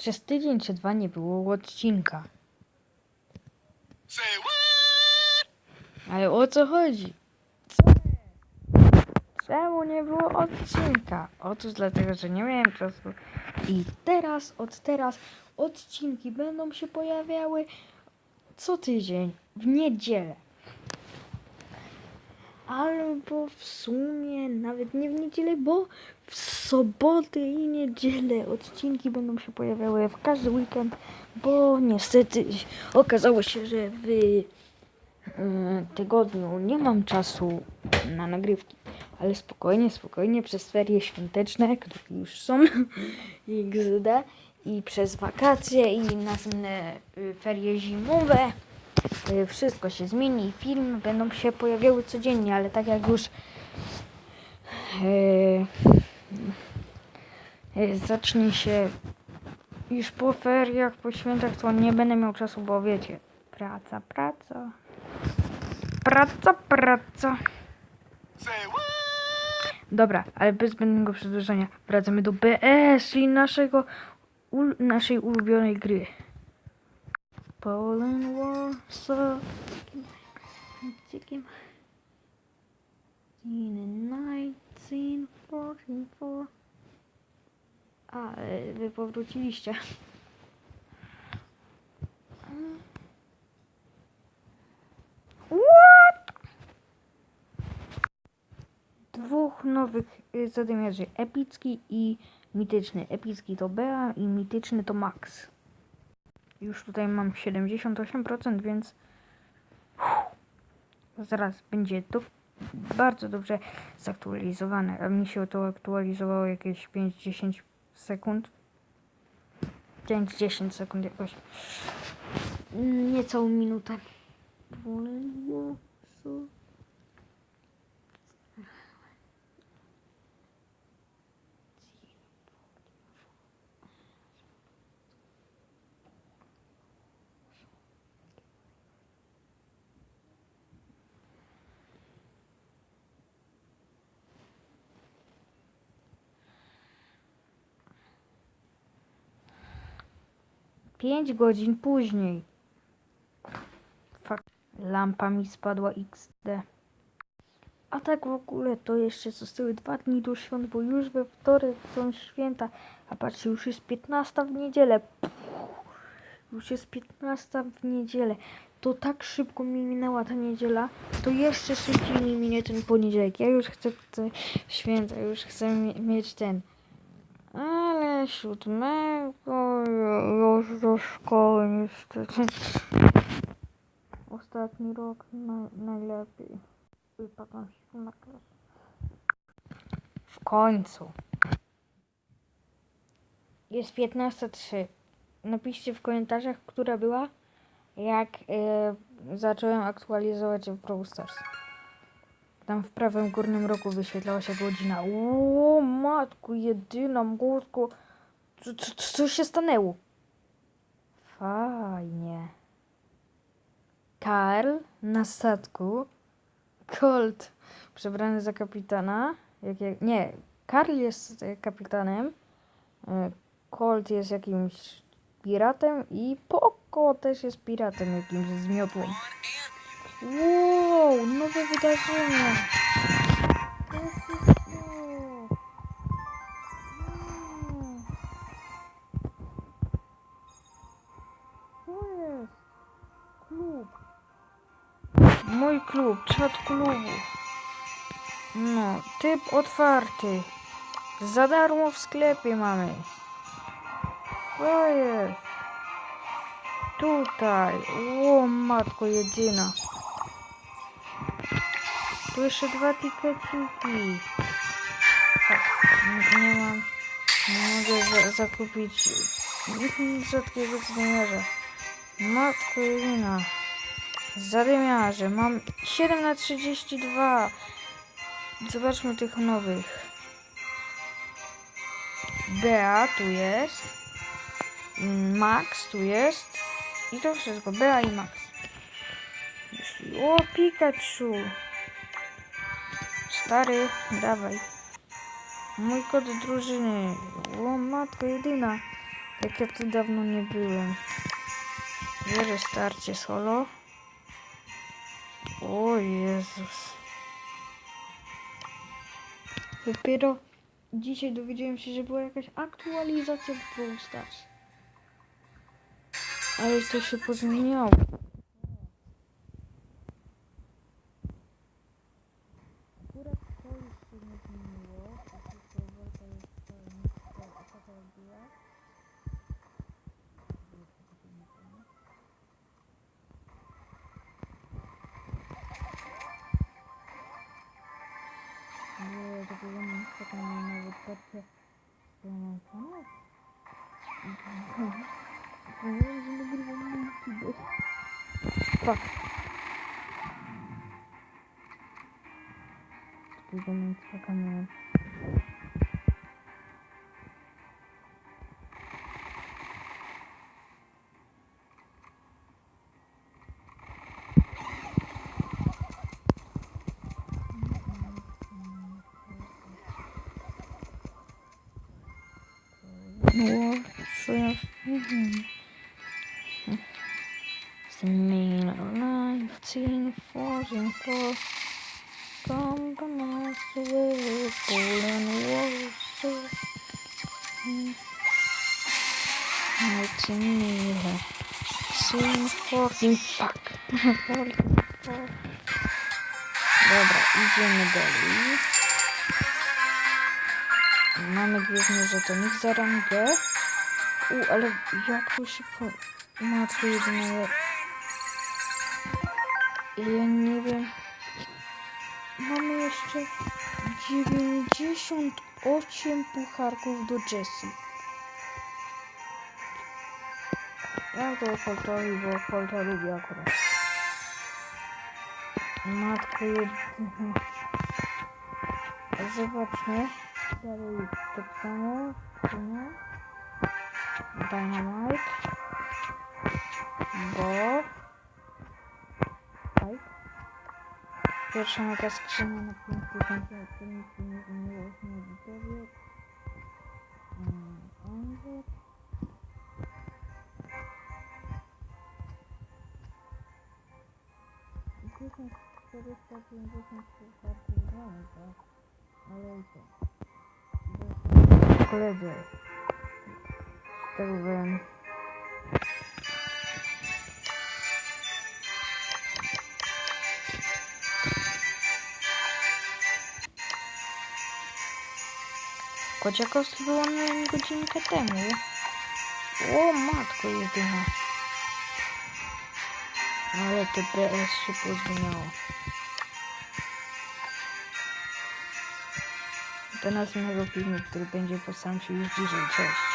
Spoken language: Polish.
przez tydzień czy dwa nie było odcinka. Ale o co chodzi? Co? Czemu nie było odcinka? Otóż dlatego, że nie miałem czasu. I teraz, od teraz, odcinki będą się pojawiały co tydzień, w niedzielę. Albo w sumie nawet nie w niedzielę, bo w soboty i niedzielę odcinki będą się pojawiały w każdy weekend, bo niestety okazało się, że w e, tygodniu nie mam czasu na nagrywki, ale spokojnie, spokojnie przez ferie świąteczne, które już są XD i przez wakacje i następne y, ferie zimowe y, wszystko się zmieni. I filmy będą się pojawiały codziennie, ale tak jak już y, y, zacznie się już po feriach, po świętach, to nie będę miał czasu, bo wiecie, praca, praca. Praca, praca. Dobra, ale bez zbędnego przedłużenia wracamy do BS, czyli naszego, ul, naszej ulubionej gry. Poland Warsaw. Chicken. In 1944. A, e, wy powróciliście. What? dwóch nowych y, zadymiarzy. Epicki i mityczny. Epicki to Bea i mityczny to Max. Już tutaj mam 78%, więc zaraz będzie to bardzo dobrze zaktualizowane. A mi się to aktualizowało jakieś 5-10 sekund. 5-10 sekund jakoś. Niecałą minutę. Pięć godzin później. Fuck. Lampa mi spadła XD. A tak w ogóle to jeszcze zostały dwa dni do świąt, bo już we wtorek są święta. A patrzcie, już jest 15 w niedzielę. Puh, już jest 15 w niedzielę. To tak szybko mi minęła ta niedziela, to jeszcze szybciej mi minie ten poniedziałek. Ja już chcę te święta, już chcę mie- mieć ten. Ale siódmego już do szkoły niestety. Ostatni rok naj, najlepiej. Wypadam się na klas. W końcu. Jest 15.03. Napiszcie w komentarzach, która była, jak e, zacząłem aktualizować w Brawl Stars. Tam w prawym górnym rogu wyświetlała się godzina. O, matku, jedyna mózgu. Co, co, co się stanęło? Fajnie. Karl na statku. Colt przebrany za kapitana. Jak, jak, nie, Karl jest kapitanem. e, Colt jest jakimś piratem i Poco też jest piratem jakimś z miotłą. Wow, nowe wydarzenie. Klubu. No, typ otwarty. Za darmo w sklepie mamy. Co? Tutaj. O, matko jedyna. Tu jeszcze dwa tikeciki. Tak, nie, nie mam. Nie mogę za, zakupić rzadkiego zadymiarza. Matko jedyna. Zadymiarze. Mam 7 na 32. Zobaczmy tych nowych. Bea tu jest. Max tu jest. I to wszystko. Bea i Max. O, Pikachu. Stary, dawaj. Mój kod drużyny. O, matko jedyna. Jak ja tu dawno nie byłem. Wierzę starcie solo. O Jezus. Dopiero dzisiaj dowiedziałem się, że była jakaś aktualizacja w Brawl Stars. Ale to się pozmieniało. Nie, ja takiego mam taką mam nawet patrzę, że ja mam kanał. Nightingale Sing 14 Fuck. 44 Dobra, idziemy dalej. Mamy gwiezdny żetonik za rangę. U, ale jak tu się po... Matko jedyne... Ja nie wiem... Mamy jeszcze 98 pucharków do Jessie. Ja to Coltowi, bo Colta lubię akurat. Matko jedyna... Zobaczmy. Dalej tak samo. Dynamite. Bo... Tak. Pierwsza taka skrzynia na 50 lat, to nic nie zmieniło się na 450 zł, tak? Ale i to. Koledzy. Z tego wiem. Kociakowski był online godzinkę temu. O matko jedyna. Ale to PS się pozmieniało. Do następnego filmu, który będzie po sam się już dzisiaj. Cześć.